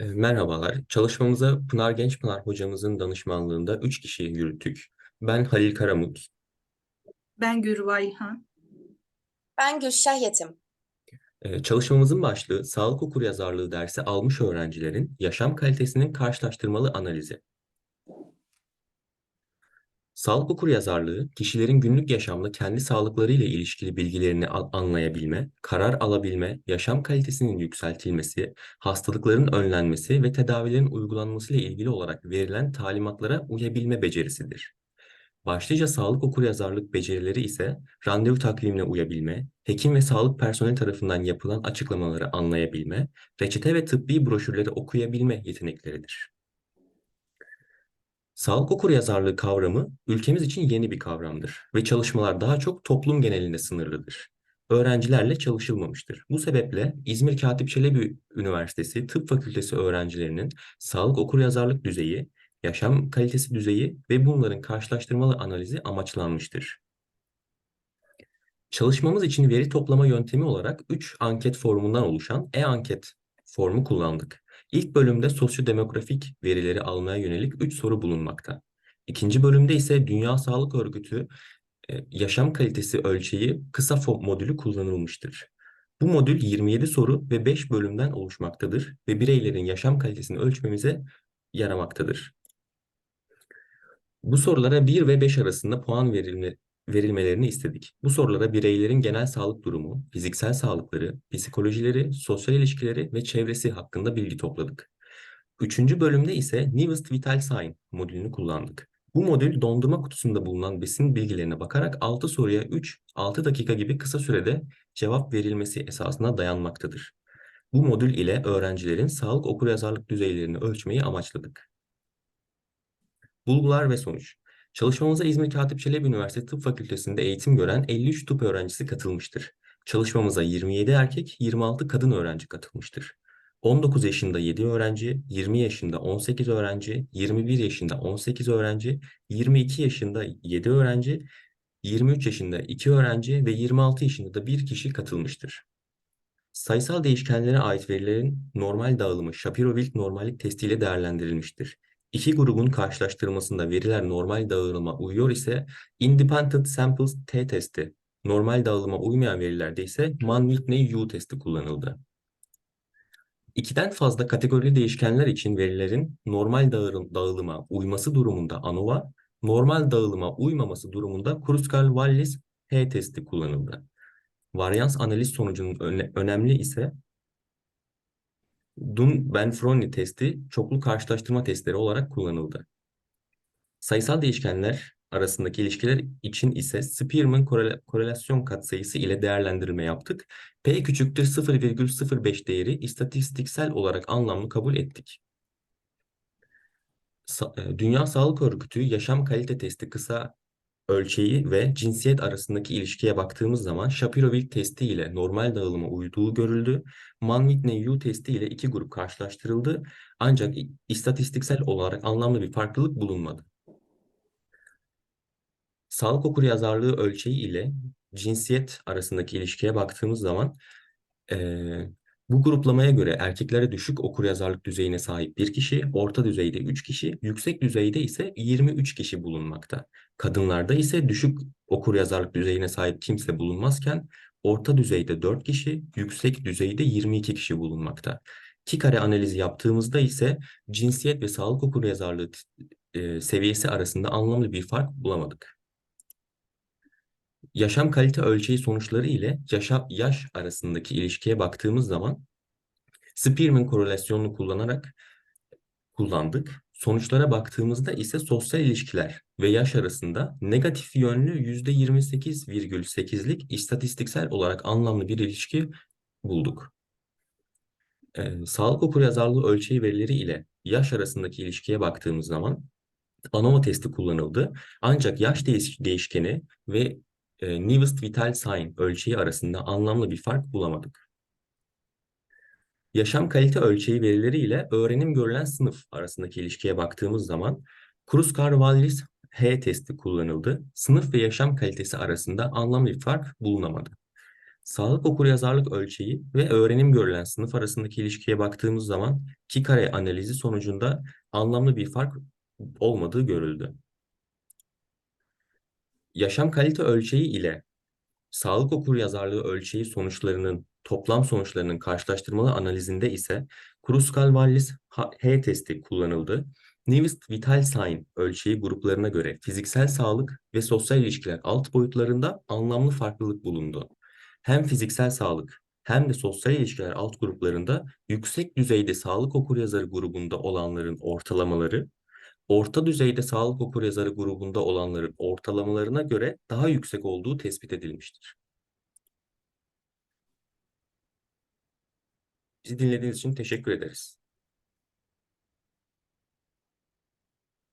E, Merhabalar. Çalışmamızı Pınar Gençpınar hocamızın danışmanlığında 3 kişi yürüttük. Ben Halil Karamut. Ben Gürvayhan. Ben Gülşah Yetim. E, Çalışmamızın başlığı sağlık okuryazarlığı dersi almış öğrencilerin yaşam kalitesinin karşılaştırmalı analizi. Sağlık okuryazarlığı, kişilerin günlük yaşamda kendi sağlıkları ile ilişkili bilgilerini anlayabilme, karar alabilme, yaşam kalitesinin yükseltilmesi, hastalıkların önlenmesi ve tedavilerin uygulanması ile ilgili olarak verilen talimatlara uyabilme becerisidir. Başlıca sağlık okuryazarlık becerileri ise randevu takvimine uyabilme, hekim ve sağlık personeli tarafından yapılan açıklamaları anlayabilme, reçete ve tıbbi broşürleri okuyabilme yetenekleridir. Sağlık okuryazarlığı kavramı ülkemiz için yeni bir kavramdır ve çalışmalar daha çok toplum genelinde sınırlıdır. Öğrencilerle çalışılmamıştır. Bu sebeple İzmir Katip Çelebi Üniversitesi Tıp Fakültesi öğrencilerinin sağlık okuryazarlık düzeyi, yaşam kalitesi düzeyi ve bunların karşılaştırmalı analizi amaçlanmıştır. Çalışmamız için veri toplama yöntemi olarak 3 anket formundan oluşan e-anket formu kullandık. İlk bölümde sosyodemografik verileri almaya yönelik 3 soru bulunmakta. İkinci bölümde ise Dünya Sağlık Örgütü e, yaşam kalitesi ölçeği kısa modülü kullanılmıştır. Bu modül 27 soru ve 5 bölümden oluşmaktadır ve bireylerin yaşam kalitesini ölçmemize yaramaktadır. Bu sorulara 1 ve 5 arasında puan verilme, verilmelerini istedik. Bu sorulara bireylerin genel sağlık durumu, fiziksel sağlıkları, psikolojileri, sosyal ilişkileri ve çevresi hakkında bilgi topladık. Üçüncü bölümde ise Newest Vital Sign modülünü kullandık. Bu modül dondurma kutusunda bulunan besin bilgilerine bakarak 6 soruya 3-6 dakika gibi kısa sürede cevap verilmesi esasına dayanmaktadır. Bu modül ile öğrencilerin sağlık okuryazarlık düzeylerini ölçmeyi amaçladık. Bulgular ve sonuç. Çalışmamıza İzmir Katip Çelebi Üniversitesi Tıp Fakültesi'nde eğitim gören 53 tıp öğrencisi katılmıştır. Çalışmamıza 27 erkek, 26 kadın öğrenci katılmıştır. 19 yaşında 7 öğrenci, 20 yaşında 18 öğrenci, 21 yaşında 18 öğrenci, 22 yaşında 7 öğrenci, 23 yaşında 2 öğrenci ve 26 yaşında da 1 kişi katılmıştır. Sayısal değişkenlere ait verilerin normal dağılımı Shapiro-Wilk normallik testiyle değerlendirilmiştir. İki grubun karşılaştırmasında veriler normal dağılıma uyuyor ise Independent Samples t-testi, normal dağılıma uymayan verilerde ise Mann-Whitney-U testi kullanıldı. İkiden fazla kategorili değişkenler için verilerin normal dağılım, dağılıma uyması durumunda ANOVA, normal dağılıma uymaması durumunda Kruskal-Wallis H testi kullanıldı. Varyans analiz sonucunun öne- önemli ise Dunn-Benfroni testi çoklu karşılaştırma testleri olarak kullanıldı. Sayısal değişkenler arasındaki ilişkiler için ise Spearman korela- korelasyon katsayısı ile değerlendirme yaptık. P küçüktür 0,05 değeri istatistiksel olarak anlamlı kabul ettik. Sa- e, Dünya Sağlık Örgütü yaşam kalite testi kısa ölçeği ve cinsiyet arasındaki ilişkiye baktığımız zaman Shapiro-Wilk testi ile normal dağılıma uyduğu görüldü. Mann-Whitney-U testi ile iki grup karşılaştırıldı. Ancak istatistiksel olarak anlamlı bir farklılık bulunmadı. Sağlık okuryazarlığı ölçeği ile cinsiyet arasındaki ilişkiye baktığımız zaman eee, bu gruplamaya göre erkeklere düşük okuryazarlık düzeyine sahip bir kişi, orta düzeyde 3 kişi, yüksek düzeyde ise 23 kişi bulunmakta. Kadınlarda ise düşük okuryazarlık düzeyine sahip kimse bulunmazken orta düzeyde 4 kişi, yüksek düzeyde 22 kişi bulunmakta. İki kare analizi yaptığımızda ise cinsiyet ve sağlık okuryazarlığı e, seviyesi arasında anlamlı bir fark bulamadık. Yaşam kalite ölçeği sonuçları ile yaşa, yaş arasındaki ilişkiye baktığımız zaman Spearman korelasyonunu kullanarak kullandık. Sonuçlara baktığımızda ise sosyal ilişkiler ve yaş arasında negatif yönlü %28,8'lik istatistiksel olarak anlamlı bir ilişki bulduk. Ee, sağlık okuryazarlığı ölçeği verileri ile yaş arasındaki ilişkiye baktığımız zaman ANOVA testi kullanıldı. Ancak yaş değiş- değişkeni ve e, Newest Vital Sign ölçeği arasında anlamlı bir fark bulamadık. Yaşam kalite ölçeği verileri ile öğrenim görülen sınıf arasındaki ilişkiye baktığımız zaman Kruskal-Wallis H testi kullanıldı. Sınıf ve yaşam kalitesi arasında anlamlı bir fark bulunamadı. Sağlık okuryazarlık ölçeği ve öğrenim görülen sınıf arasındaki ilişkiye baktığımız zaman iki kare analizi sonucunda anlamlı bir fark olmadığı görüldü. Yaşam kalite ölçeği ile sağlık okuryazarlığı ölçeği sonuçlarının toplam sonuçlarının karşılaştırmalı analizinde ise Kruskal-Wallis H testi kullanıldı. Nivist Vital Sign ölçeği gruplarına göre fiziksel sağlık ve sosyal ilişkiler alt boyutlarında anlamlı farklılık bulundu. Hem fiziksel sağlık hem de sosyal ilişkiler alt gruplarında yüksek düzeyde sağlık okuryazarı grubunda olanların ortalamaları orta düzeyde sağlık okuryazarı grubunda olanların ortalamalarına göre daha yüksek olduğu tespit edilmiştir. Bizi dinlediğiniz için teşekkür ederiz.